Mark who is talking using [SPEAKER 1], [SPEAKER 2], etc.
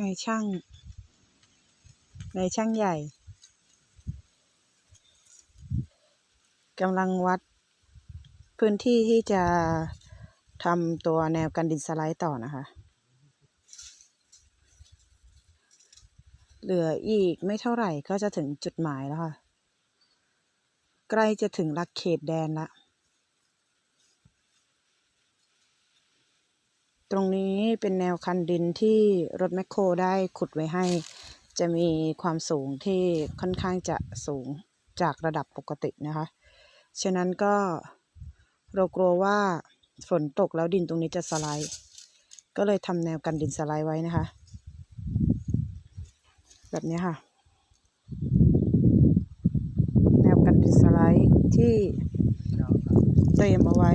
[SPEAKER 1] นายช่างนายช่างใหญ่กำลังวัดพื้นที่ที่จะทำตัวแนวกันดินสไลด์ต่อนะคะ เหลืออีกไม่เท่าไหร่ก็จะถึงจุดหมายแล้วค่ะ ใกล้จะถึงหลักเขตแดนละ ตรงนี้เป็นแนวคันดินที่รถแมคโครได้ขุดไว้ให้ จะมีความสูงที่ค่อนข้างจะสูงจากระดับปกตินะคะ ฉะนั้นก็เรากลัวว่าฝนตกแล้วดินตรงนี้จะสไลด์ ก็เลยทำแนวกันดินสไลด์ไว้นะคะ แบบนี้ค่ะ แนวกันดินสไลด์ที่เตรียมเอาไว้